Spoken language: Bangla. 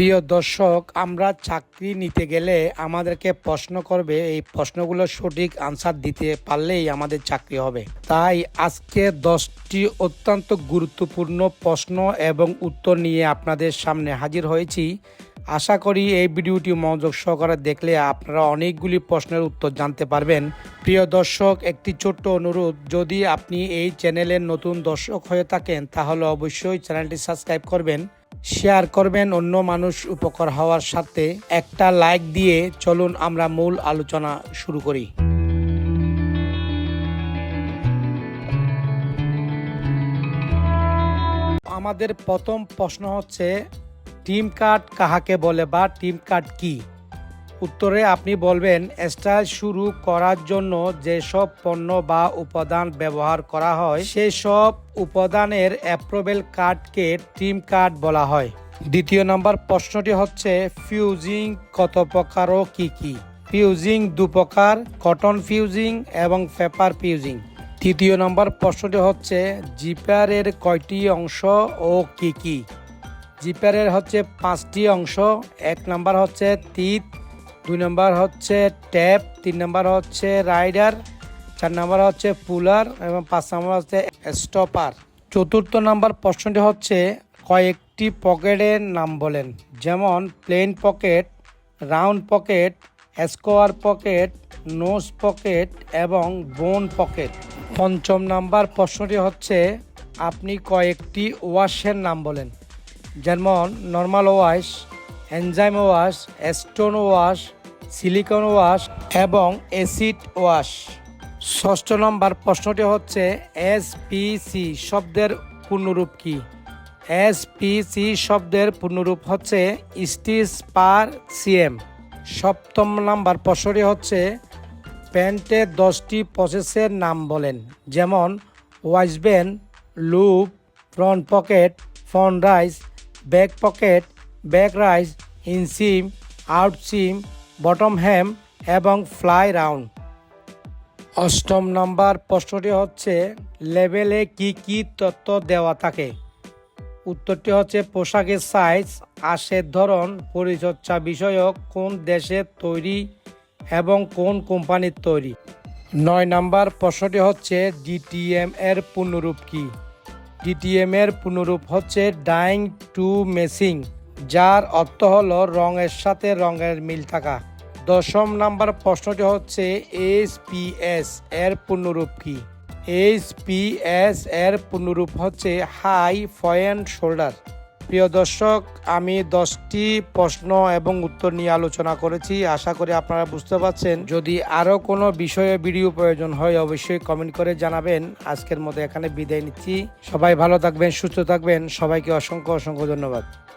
প্রিয় দর্শক, আমরা চাকরি নিতে গেলে আমাদেরকে প্রশ্ন করবে। এই প্রশ্নগুলো সঠিক আনসার দিতে পারলেই আমাদের চাকরি হবে। তাই আজকে দশটি অত্যন্ত গুরুত্বপূর্ণ প্রশ্ন এবং উত্তর নিয়ে আপনাদের সামনে হাজির হয়েছি। আশা করি এই ভিডিওটি মনোযোগ সহকারে দেখলে আপনারা অনেকগুলি প্রশ্নের উত্তর জানতে পারবেন। প্রিয় দর্শক, একটি ছোট্ট অনুরোধ, যদি আপনি এই চ্যানেলের নতুন দর্শক হয়ে থাকেন, তাহলে অবশ্যই চ্যানেলটি সাবস্ক্রাইব করবেন। শেয়ার করবেন অন্য মানুষ উপকার হওয়ার সাথে। একটা লাইক দিয়ে চলুন আমরা মূল আলোচনা শুরু করি। আমাদের প্রথম প্রশ্ন হচ্ছে, টিম কার্ড কাহাকে বলে বা টিম কার্ড কি? উত্তরে আপনি বলবেন, স্টাইল শুরু করার জন্য যেসব পণ্য বা উপাদান ব্যবহার করা হয়, সেসব উপাদানের অ্যাপ্রোভেল কার্ডকে টিম কার্ড বলা হয়। দ্বিতীয় নম্বর প্রশ্নটি হচ্ছে, ফিউজিং কত প্রকার ও কি কি? ফিউজিং দু প্রকার, কটন ফিউজিং এবং পেপার ফিউজিং। তৃতীয় নম্বর প্রশ্নটি হচ্ছে, জিপারের কয়টি অংশ ও কি কি? জিপারের হচ্ছে পাঁচটি অংশ, এক নাম্বার হচ্ছে, তিত দুই নম্বর হচ্ছে ট্যাপ, তিন নম্বর হচ্ছে রাইডার, চার নম্বর হচ্ছে পুলার এবং পাঁচ নম্বর হচ্ছে স্টপার। চতুর্থ নাম্বার প্রশ্নটি হচ্ছে কয়েকটি পকেটের নাম বলেন, যেমন plain pocket, round pocket, square pocket, nose pocket এবং বোন পকেট। পঞ্চম নাম্বার প্রশ্নটি হচ্ছে আপনি কয়েকটি ওয়াশের নাম বলেন, যেমন normal wash, enzyme wash, stone wash silicon wash এবং অ্যাসিড ওয়াশ ষষ্ঠ নম্বর প্রশ্নটি হচ্ছে এসপিসি শব্দের পূর্ণরূপ কি? এসপিসি শব্দের পূর্ণরূপ হচ্ছে স্টিচ পার সিএম। সপ্তম নাম্বার প্রশ্নটি হচ্ছে প্যান্টের দশটি প্রসেসের নাম বলেন, যেমন waistband loop, front pocket, front rise back pocket, back rise inseam outseam bottom hem এবং ফ্লাই রাউন্ড। অষ্টম নাম্বার প্রশ্নটি হচ্ছে লেভেলে কি কি তথ্য দেওয়া থাকে? উত্তরটি হচ্ছে, পোশাকের সাইজ আশের ধরন, পরিচর্যা বিষয়ক, কোন দেশের তৈরি এবং কোন কোম্পানির তৈরি। নয় নাম্বার প্রশ্নটি হচ্ছে, ডিটিএম এর পূর্ণরূপ কি? ডিটিএম এর পূর্ণরূপ হচ্ছে, ডাইং টু মেসিং যার অর্থ হলো রঙের সাথে রঙের মিল থাকা। দশম নাম্বার প্রশ্নটি হচ্ছে, এস পি এস এর পূর্ণরূপ কি? এইচ পি এস এর পূর্ণরূপ হচ্ছে হাই পয়েন্ট শোল্ডার। প্রিয় দর্শক, আমি দশটি প্রশ্ন এবং উত্তর নিয়ে আলোচনা করেছি। আশা করি আপনারা বুঝতে পারছেন। যদি আরও কোনো বিষয়ে ভিডিও প্রয়োজন হয়, অবশ্যই কমেন্ট করে জানাবেন। আজকের মতো এখানে বিদায় নিচ্ছি। সবাই ভালো থাকবেন, সুস্থ থাকবেন। সবাইকে অসংখ্য অসংখ্য ধন্যবাদ।